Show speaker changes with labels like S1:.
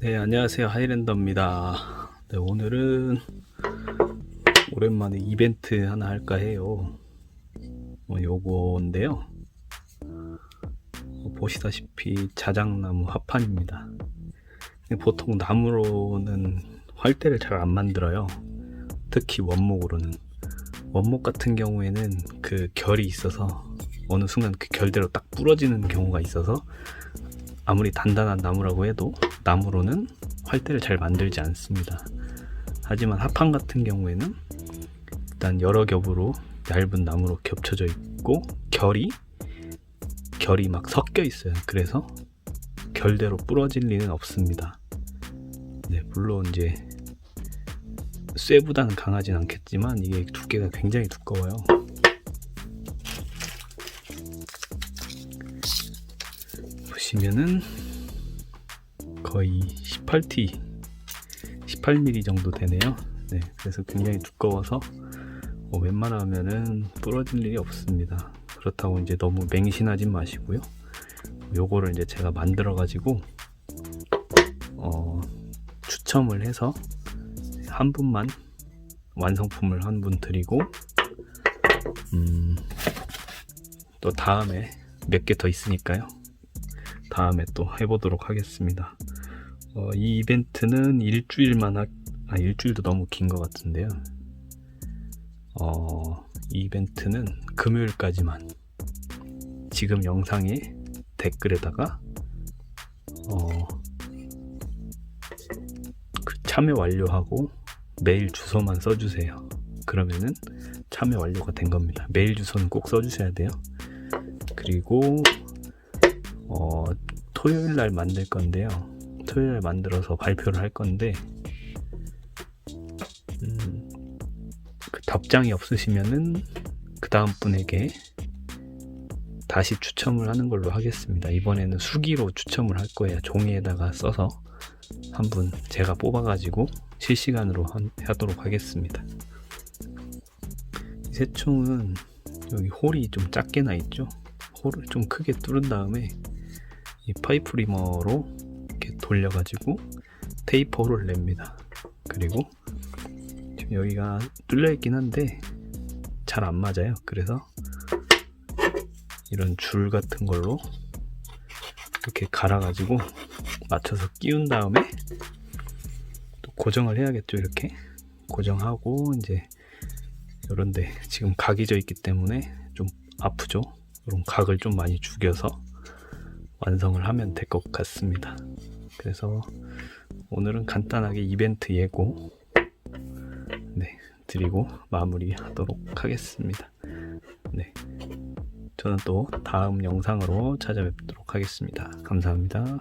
S1: 네, 안녕하세요. 하이랜더입니다. 네, 오늘은 오랜만에 이벤트 하나 할까 해요. 어, 요건데요. 어, 보시다시피 자작나무 합판입니다. 보통 나무로는 활대를 잘 안 만들어요. 특히 원목으로는. 원목 같은 경우에는 그 결이 있어서 어느 순간 그 결대로 딱 부러지는 경우가 있어서 아무리 단단한 나무라고 해도 나무로는 활대를 잘 만들지 않습니다. 하지만 합판 같은 경우에는 일단 여러 겹으로 얇은 나무로 겹쳐져 있고 결이 결이 막 섞여 있어요. 그래서 결대로 부러질 리는 없습니다. 네, 물론 이제 쇠보다는 강하진 않겠지만 이게 두께가 굉장히 두꺼워요. 보시면은 거의 18T, 18mm 정도 되네요. 네, 그래서 굉장히 두꺼워서 어, 웬만하면은 부러질 일이 없습니다. 그렇다고 이제 너무 맹신하진 마시고요. 요거를 이제 제가 만들어 가지고 어, 추첨을 해서 한 분만 완성품을 한 분 드리고 음, 또 다음에 몇 개 더 있으니까요. 다음에 또 해보도록 하겠습니다. 어, 이 이벤트는 일주일만 하, 아 일주일도 너무 긴 것 같은데요. 어, 이 이벤트는 금요일까지만 지금 영상에 댓글에다가 어, 그 참여 완료하고 메일 주소만 써주세요. 그러면은 참여 완료가 된 겁니다. 메일 주소는 꼭 써주셔야 돼요. 그리고 어, 토요일 날 만들 건데요. 토요일 날 만들어서 발표를 할 건데, 음, 그 답장이 없으시면은 그 다음 분에게 다시 추첨을 하는 걸로 하겠습니다. 이번에는 수기로 추첨을 할 거예요. 종이에다가 써서 한 분 제가 뽑아가지고 실시간으로 한- 하도록 하겠습니다. 이 새총은 여기 홀이 좀 작게 나 있죠? 홀을 좀 크게 뚫은 다음에 이 파이프 리머로 이렇게 돌려가지고 테이프 홀을 냅니다. 그리고 지금 여기가 뚫려 있긴 한데 잘 안 맞아요. 그래서 이런 줄 같은 걸로 이렇게 갈아가지고 맞춰서 끼운 다음에 또 고정을 해야겠죠. 이렇게 고정하고 이제 이런데 지금 각이 져 있기 때문에 좀 아프죠. 이런 각을 좀 많이 죽여서 완성을 하면 될 것 같습니다. 그래서 오늘은 간단하게 이벤트 예고 네, 드리고 마무리하도록 하겠습니다. 네. 저는 또 다음 영상으로 찾아뵙도록 하겠습니다. 감사합니다.